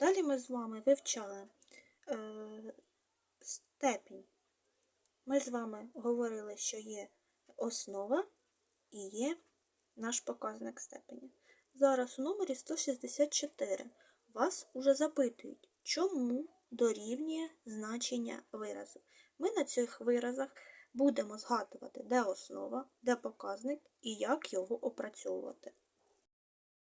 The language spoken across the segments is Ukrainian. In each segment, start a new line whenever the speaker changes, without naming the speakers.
Далі ми з вами вивчали е, степінь. Ми з вами говорили, що є основа і є наш показник степені. Зараз у номері 164 вас уже запитують, чому дорівнює значення виразу. Ми на цих виразах будемо згадувати, де основа, де показник і як його опрацьовувати.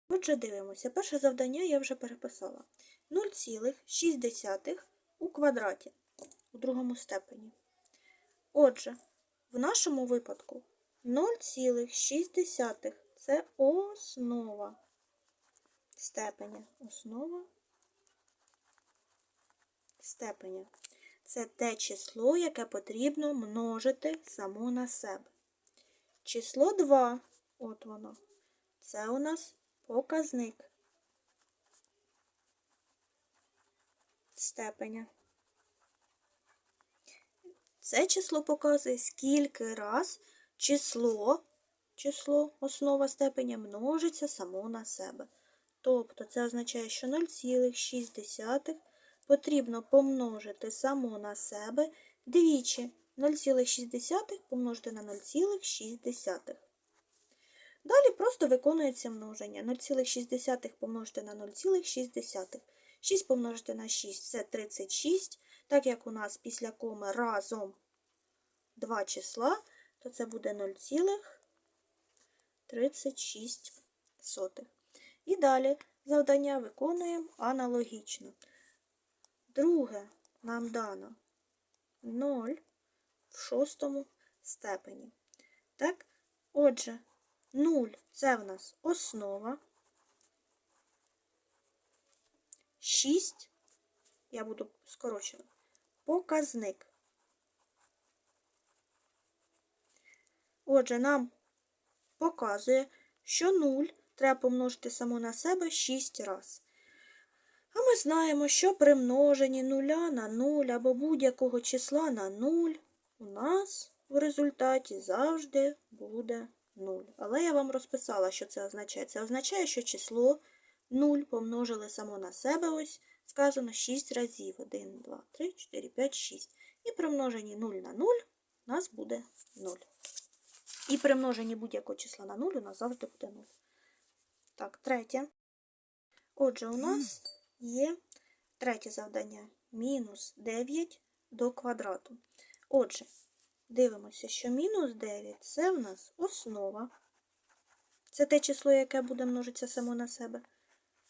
Отже, дивимося. Перше завдання я вже переписала. 0,6 у квадраті у другому степені. Отже, в нашому випадку 0,6 це основа степеня. Основа степеня. Це те число, яке потрібно множити само на себе. Число 2, от воно, це у нас показник степеня. Це число показує, скільки раз число, число основа степеня множиться само на себе. Тобто це означає, що 0,6 потрібно помножити само на себе двічі. 0,6 помножити на 0,6. Далі просто виконується множення. 0,6 помножити на 0,6. 6 помножити на 6 це 36. Так як у нас після коми разом два числа, то це буде 0,36. І далі завдання виконуємо аналогічно. Друге нам дано 0 в шостому степені. Так, отже, 0 це в нас основа. 6, я буду скорочувати, показник. Отже, нам показує, що 0 треба помножити само на себе 6 разів. А ми знаємо, що при множенні нуля на 0 або будь-якого числа на 0 у нас в результаті завжди буде 0. Але я вам розписала, що це означає. Це означає, що число 0 помножили само на себе, ось сказано 6 разів. 1, 2, 3, 4, 5, 6. І при множенні 0 на 0 у нас буде 0. І при множенні будь-якого числа на 0 у нас завжди буде 0. Так, третє. Отже, у нас є третє завдання. Мінус 9 до квадрату. Отже, дивимося, що мінус 9 це в нас основа. Це те число, яке буде множитися само на себе.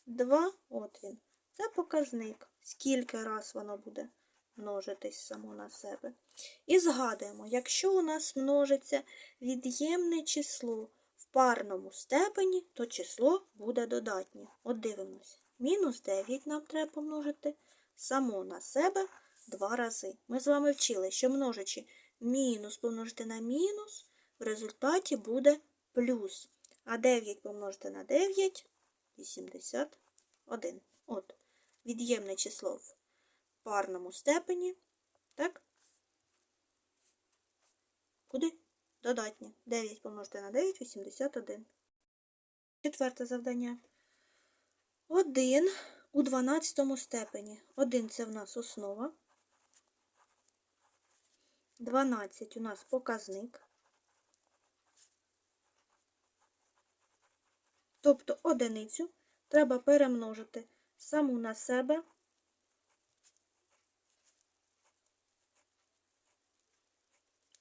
2, от він. Це показник, скільки раз воно буде множитись само на себе. І згадуємо, якщо у нас множиться від'ємне число в парному степені, то число буде додатнє. От дивимося. Мінус 9 нам треба помножити само на себе два рази. Ми з вами вчили, що множачи мінус помножити на мінус, в результаті буде плюс. А 9 помножити на 9 81. От, від'ємне число в парному степені. Так? Куди? Додатнє. 9 помножити на 9 81. Четверте завдання. 1 у 12 степені. 1 це в нас основа. 12 у нас показник. Тобто одиницю треба перемножити саму на себе.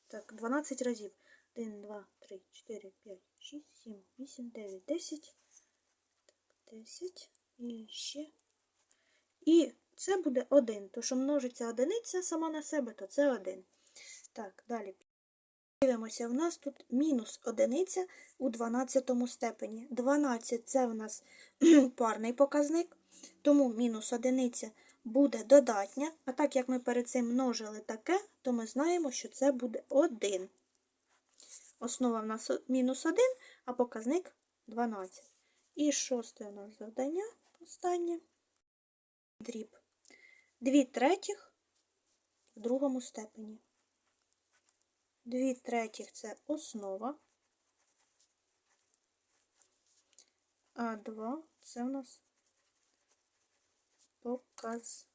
Так, 12 разів. 1, 2, 3, 4, 5, 6, 7, 8, 9, 10. Так, 10 і ще. І це буде 1. То, що множиться одиниця сама на себе, то це 1. Так, далі. Дивимося, в нас тут мінус одиниця у 12 степені. 12 це в нас парний показник, тому мінус одиниця буде додатня. А так як ми перед цим множили таке, то ми знаємо, що це буде 1. Основа в нас мінус 1, а показник 12. І шосте у нас завдання останнє. Дріб. 2 третіх в другому степені. 2 третіх це основа. А 2 це у нас Показник.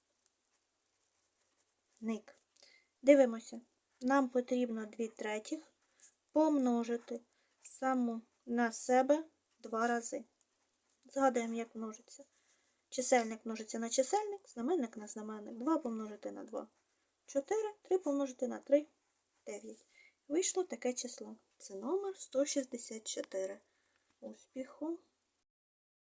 Дивимося. Нам потрібно 2 третіх помножити саму на себе два рази. Згадуємо, як множиться. Чисельник множиться на чисельник, знаменник на знаменник. 2 помножити на 2. 4, 3 помножити на 3, 9. Вийшло таке число. Це номер 164. Успіху!